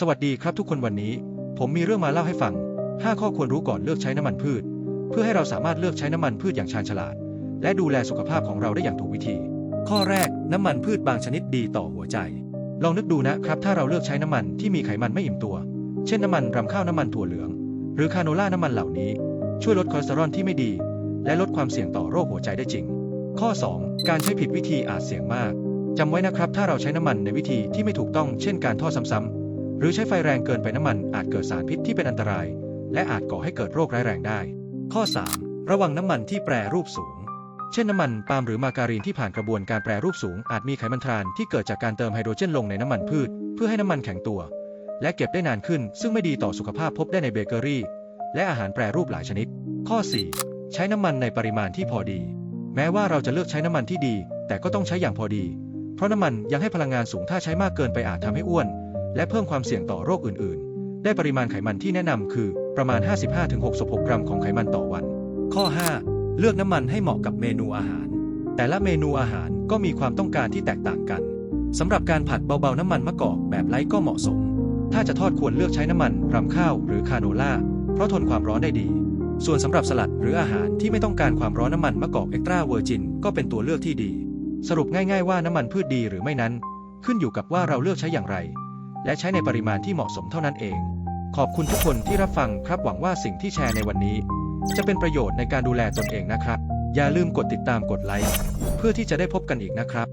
สวัสดีครับทุกคนวันนี้ ผมมีเรื่องมาเล่าให้ฟัง 5 ข้อควรรู้ก่อนเลือกใช้น้ำมันพืช เพื่อให้เราสามารถเลือกใช้น้ำมันพืชอย่างชาญฉลาด และดูแลสุขภาพของเราได้อย่างถูกวิธี ข้อแรกน้ำมันพืชบางชนิดดีต่อหัวใจ ลองนึกดูนะครับ ถ้าเราเลือกใช้น้ำมันที่มีไขมันไม่อิ่มตัว เช่นน้ำมันรำข้าวน้ำมันถั่วเหลือง หรือคาโนล่าน้ำมันเหล่านี้ ช่วยลดคอเลสเตอรอลที่ไม่ดี และลดความเสี่ยงต่อโรคหัวใจได้จริง ข้อ 2 การใช้ผิดวิธีอาจเสี่ยงมากจำไว้นะครับถ้าเราใช้น้ำมันในวิธีที่ไม่ถูกต้อง เช่นการทอดซ้ำๆ หรือใช้ไฟแรงเกินไปน้ำมันอาจเกิดสารพิษที่เป็นอันตราย และอาจก่อให้เกิดโรคร้ายแรงได้ ข้อ 3 ระวังน้ำมันที่แปรรูปสูง เช่นน้ำมันปาล์มหรือมาการีนที่ผ่านกระบวนการแปรรูปสูง อาจมีไขมันทรานที่เกิดจากการเติมไฮโดรเจนลงในน้ำมันพืช เพื่อให้น้ำมันแข็งตัว และเก็บได้นานขึ้น ซึ่งไม่ดีต่อสุขภาพพบได้ในเบเกอรี่ และอาหารแปรรูปหลายชนิด ข้อ 4 ใช้น้ำมันในปริมาณที่พอดี แม้ว่าเราจะเลือกใช้น้ำมันที่ดี แต่ก็ต้องใช้อย่างพอดี เพราะน้ำมันยังให้พลังงานสูงถ้าใช้มากเกินไปอาจทำให้อ้วน และเพิ่มความเสี่ยงต่อโรคอื่น ๆ ได้ปริมาณไขมันที่แนะนำคือประมาณ 55-66 กรัมของไขมันต่อวัน ข้อ 5 เลือกน้ำมันให้เหมาะกับเมนูอาหาร แต่ละเมนูอาหารก็มีความต้องการที่แตกต่างกันสำหรับการผัดเบาๆน้ำมันมะกอกแบบไร้ก็เหมาะสม ถ้าจะทอดควรเลือกใช้น้ำมันรำข้าวหรือคาโนล่า เพราะทนความร้อนได้ดี ส่วนสำหรับสลัดหรืออาหารที่ไม่ต้องการความร้อนน้ำมันมะกอกเอ็กตร้าเวอร์จินก็เป็นตัวเลือกที่ดี สรุปง่าย ๆ ว่าน้ำมันพืชดีหรือไม่นั้น ขึ้นอยู่กับว่าเราเลือกใช้อย่างไร และใช้ในปริมาณที่เหมาะสมเท่านั้นเอง ขอบคุณทุกคนที่รับฟังครับหวังว่าสิ่งที่แชร์ในวันนี้ จะเป็นประโยชน์ในการดูแลตนเองนะครับ อย่าลืมกดติดตามกดไลค์เพื่อที่จะได้พบกันอีกนะครับ